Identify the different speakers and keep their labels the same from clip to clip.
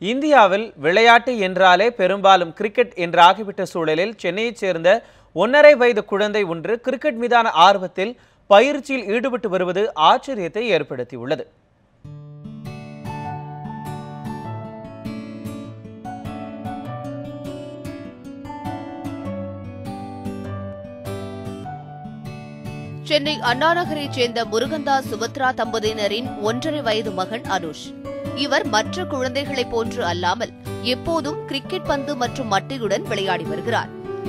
Speaker 1: இந்தியாவில் விளையாட்டு என்றாலே பெரும்பாலும் கிரிக்கெட் என்றாகிவிட்ட சூழலில் சென்னையைச் சேர்ந்த ஒன்றரை வயது குழந்தை ஒன்று கிரிக்கெட் மீதான ஆர்வத்தில் பயிற்சியில் ஈடுபட்டு வருவது ஆச்சரியத்தை ஏற்படுத்தியுள்ளது.
Speaker 2: சென்னை அண்ணாநகரைச் சேர்ந்த முருகன்தாஸ் சுபத்ரா தம்பதியினரின் ஒன்றரை வயது மகன் அனுஷ். இவர் மற்ற குழந்தைகளைப் போன்று அல்லாமல் எப்போதும் கிரிக்கெட் பந்து மற்றும் மட்டையுடன் விளையாடி வருகிறார்.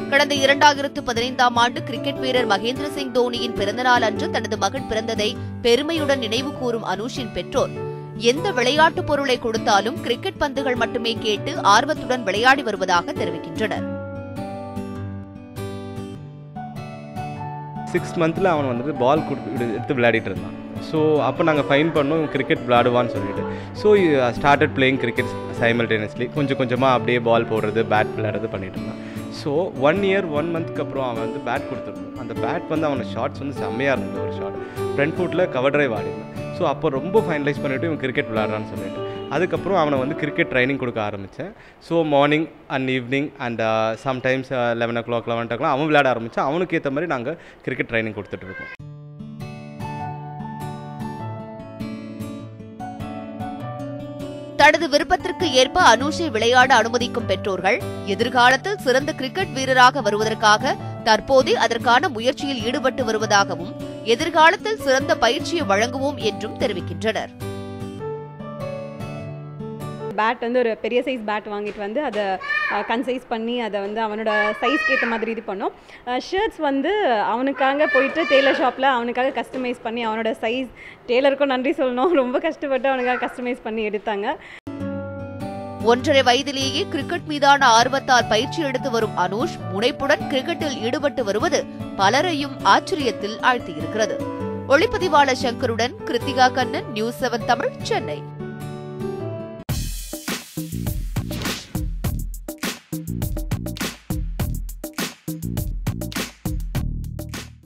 Speaker 2: கடந்த இரண்டாயிரத்து பதினைந்தாம் ஆண்டு கிரிக்கெட் வீரர் மகேந்திர சிங் தோனியின் பிறந்தநாள் அன்று தனது மகன் பிறந்ததை பெருமையுடன் நினைவு கூறும் அனுஷின் பெற்றோர் எந்த விளையாட்டுப் பொருளை கொடுத்தாலும் கிரிக்கெட் பந்துகள் மட்டுமே கேட்டு ஆர்வத்துடன் விளையாடி வருவதாக தெரிவிக்கின்றனர்.
Speaker 3: சிக்ஸ் மந்தில் அவன் வந்துட்டு பால் கொடுத்து எடுத்து விளையாடிட்டு இருந்தான். ஸோ அப்போ நாங்கள் ஃபைன் பண்ணோம் கிரிக்கெட் விளாடுவான்னு சொல்லிட்டு. So started playing cricket simultaneously கொஞ்சம் கொஞ்சமாக அப்படியே பால் போடுறது பேட் விளையாடுறது பண்ணிட்டு இருந்தான். ஸோ ஒன் இயர் ஒன் மந்த்க்கு அப்புறம் அவன் வந்து பேட் கொடுத்துருந்தான். அந்த பேட் வந்து அவனோட ஷாட்ஸ் வந்து செம்மையாக இருந்தது ஒரு ஷாட் ஃப்ரண்ட் ஃபுட்டில் கவர் ட்ரைவ் ஆடினான் ஸோ அப்போ ரொம்ப ஃபைனலைஸ் பண்ணிவிட்டு இவன் கிரிக்கெட் விளாட்றான்னு சொல்லிட்டு. அதுக்கப்புறம் அவனை வந்து கிரிக்கெட் ட்ரைனிங் கொடுக்க ஆரம்பித்தேன் so morning and evening and sometimes eleven o'clock eleven o'clock அவன் விளையாட ஆரம்பித்தான் அவனுக்கு ஏற்ற மாதிரி நாங்கள் கிரிக்கெட் ட்ரைனிங் கொடுத்துட்ருக்கோம்
Speaker 2: தனது விருப்பத்திற்கு ஏற்ப அனுஷை விளையாட அனுமதிக்கும் பெற்றோர்கள் எதிர்காலத்தில் சிறந்த கிரிக்கெட் வீரராக வருவதற்காக தற்போதே அதற்கான முயற்சியில் ஈடுபட்டு வருவதாகவும் எதிர்காலத்தில் சிறந்த பயிற்சியை வழங்குவோம் என்றும் தெரிவிக்கின்றனர்.
Speaker 4: பேட் வந்து ஒரு பெரிய சைஸ் பேட் வாங்கிட்டு வந்து அதை கன்சைஸ் பண்ணி அதை வந்து அவனோட சைஸ்க்கு ஏற்ற மாதிரி இது பண்ணோம். ஷர்ட்ஸ் வந்து அவனுக்காக போயிட்டு டெய்லர் ஷாப்பில் அவனுக்காக கஸ்டமைஸ் பண்ணி அவனோட சைஸ் டெய்லருக்கும் நன்றி சொல்லணும். ரொம்ப கஷ்டப்பட்டு அவனுக்காக கஸ்டமைஸ் பண்ணி எடுத்தாங்க.
Speaker 2: ஒன்றரை வயதிலேயே கிரிக்கெட் மீதான ஆர்வத்தால் பயிற்சி எடுத்து வரும் அனுஷ் முனைப்புடன் கிரிக்கெட்டில் ஈடுபட்டு வருவது பலரையும் ஆச்சரியத்தில் ஆழ்த்தியிருக்கிறது. ஒளிப்பதிவாளர் சங்கருடன் கிருத்திகா கண்ணன் நியூஸ் செவன் தமிழ் சென்னை.